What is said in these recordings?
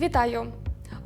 Вітаю!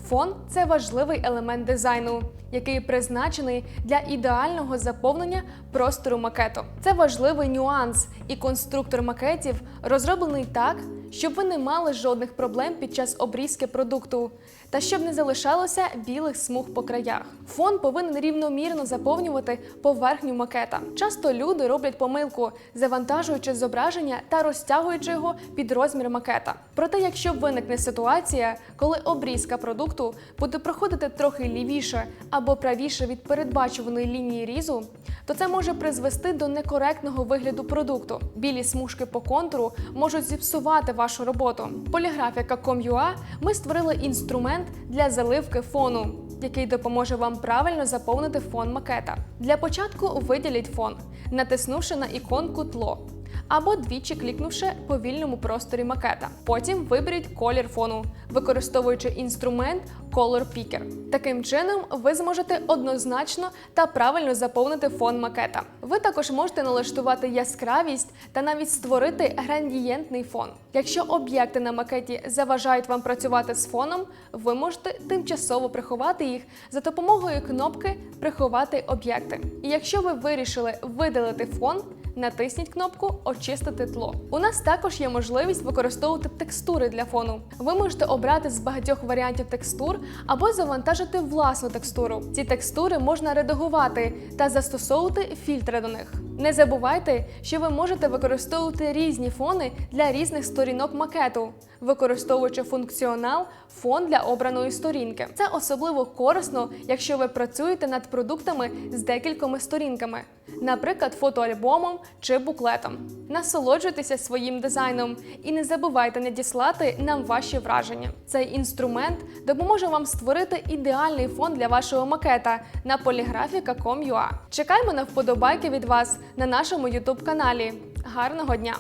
Фон це важливий елемент дизайну, який призначений для ідеального заповнення простору макету. Це важливий нюанс, і конструктор макетів розроблений так, щоб ви не мали жодних проблем під час обрізки продукту та щоб не залишалося білих смуг по краях. Фон повинен рівномірно заповнювати поверхню макета. Часто люди роблять помилку, завантажуючи зображення та розтягуючи його під розмір макета. Проте, якщо виникне ситуація, коли обрізка продукту буде проходити трохи лівіше або правіше від передбачуваної лінії різу, то це може призвести до некоректного вигляду продукту. Білі смужки по контуру можуть зіпсувати вашу роботу. Поліграфіка.com.ua ми створили інструмент для заливки фону, який допоможе вам правильно заповнити фон макета. Для початку виділіть фон, натиснувши на іконку тло. Або двічі клікнувши по вільному просторі макета. Потім виберіть колір фону, використовуючи інструмент Color Picker. Таким чином, ви зможете однозначно та правильно заповнити фон макета. Ви також можете налаштувати яскравість та навіть створити градієнтний фон. Якщо об'єкти на макеті заважають вам працювати з фоном, ви можете тимчасово приховати їх за допомогою кнопки Приховати об'єкти. І якщо ви вирішили видалити фон, натисніть кнопку Очистити тло. У нас також є можливість використовувати текстури для фону. Ви можете обрати з багатьох варіантів текстур або завантажити власну текстуру. Ці текстури можна редагувати та застосовувати фільтри до них. Не забувайте, що ви можете використовувати різні фони для різних сторінок макету, використовуючи функціонал фон для обраної сторінки. Це особливо корисно, якщо ви працюєте над продуктами з декількома сторінками, наприклад, фотоальбомом чи буклетом. Насолоджуйтеся своїм дизайном і не забувайте надіслати нам ваші враження. Цей інструмент допоможе вам створити ідеальний фон для вашого макета на polygraphica.com.ua. Чекаємо на вподобайки від вас на нашому YouTube каналі. Гарного дня!